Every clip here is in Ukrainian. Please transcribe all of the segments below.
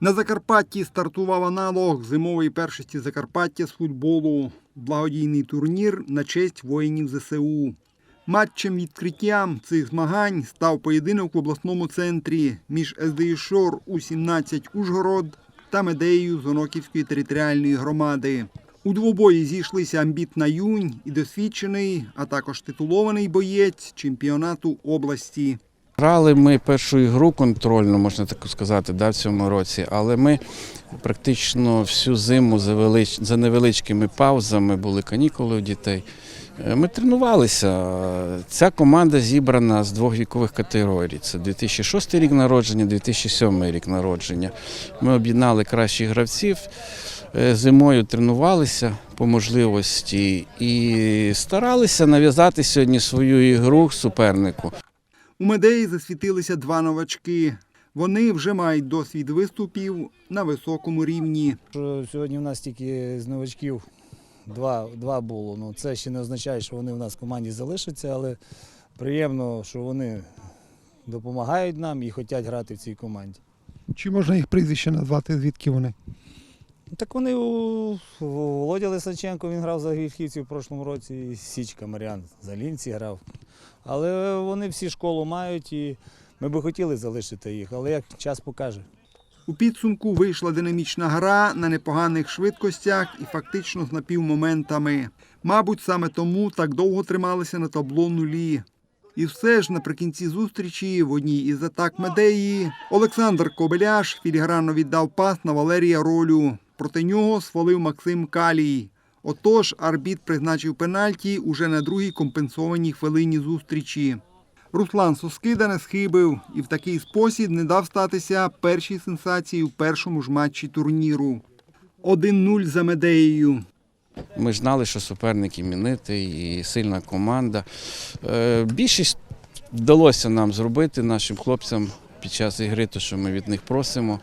На Закарпатті стартував аналог зимової першості Закарпаття з футболу. Благодійний турнір на честь воїнів ЗСУ. Матчем відкриттям цих змагань став поєдинок в обласному центрі між СДІ Шор У-17 Ужгород та Медеєю Зоноківської територіальної громади. У двобої зійшлися амбітна юнь і досвідчений, а також титулований боєць чемпіонату області. Грали ми першу ігру контрольну, можна так сказати, да, в цьому році, але ми практично всю зиму за, велич... за невеличкими паузами були канікули у дітей. Е, Ми тренувалися. Ця команда зібрана з двох вікових категорій. Це 2006 рік народження, 2007 рік народження. Ми об'єднали кращих гравців. Е, Зимою тренувалися по можливості і старалися нав'язати сьогодні свою ігру супернику. У медеї засвітилися два новачки. Вони вже мають досвід виступів на високому рівні. Сьогодні в нас тільки з новачків два, два було. Ну, це ще не означає, що вони в нас в команді залишаться, але приємно, що вони допомагають нам і хочуть грати в цій команді. Чи можна їх прізвище назвати, звідки вони? Так вони у, у Володя Лисаченко, він грав за Гріхівців в прошлому році, і Січка Маріан за Лінці грав. Але вони всі школу мають і ми би хотіли залишити їх, але як час покаже. У підсумку вийшла динамічна гра на непоганих швидкостях і фактично з напівмоментами. Мабуть, саме тому так довго трималися на табло нулі. І все ж наприкінці зустрічі в одній із атак медеї Олександр Кобеляш філігранно віддав пас на Валерія Ролю. Проти нього свалив Максим Калій. Отож, арбіт призначив пенальті уже на другій компенсованій хвилині зустрічі. Руслан Соскида не схибив і в такий спосіб не дав статися першій сенсації у першому ж матчі турніру. 1-0 за медеєю. Ми знали, що суперник іменитий і сильна команда. Е, Більшість вдалося нам зробити нашим хлопцям під час ігри, то що ми від них просимо.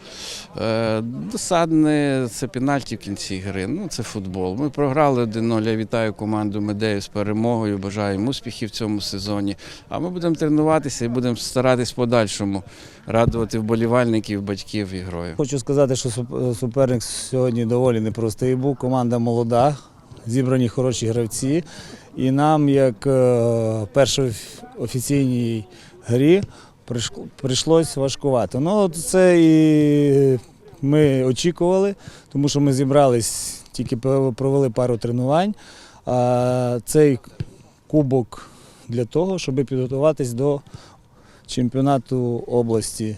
Е, Досадне це пенальті в кінці гри. Ну, це футбол. Ми програли 1-0. Я вітаю команду Медею з перемогою. Бажаю їм успіхів в цьому сезоні. А ми будемо тренуватися і будемо старатись подальшому радувати вболівальників, батьків ігрою. Хочу сказати, що суперник сьогодні доволі непростий був. Команда молода, зібрані хороші гравці. І нам, як е, першій офіційній грі, прийшлось важкувати. Ну, це і ми очікували, тому що ми зібрались, тільки провели пару тренувань. А цей кубок для того, щоб підготуватись до чемпіонату області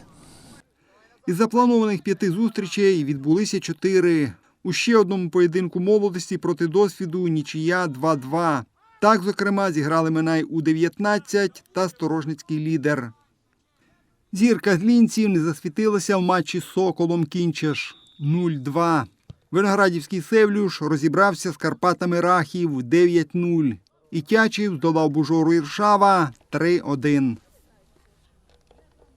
Із запланованих п'яти зустрічей відбулися чотири. У ще одному поєдинку молодості проти досвіду нічия 2-2. Так, зокрема, зіграли Минай У-19 та Сторожницький лідер. Зірка з лінців не засвітилася в матчі з Соколом Кінчеш 0-2. Виноградівський Севлюш розібрався з Карпатами Рахів 9-0. І Тячів здолав Бужору Іршава 3-1.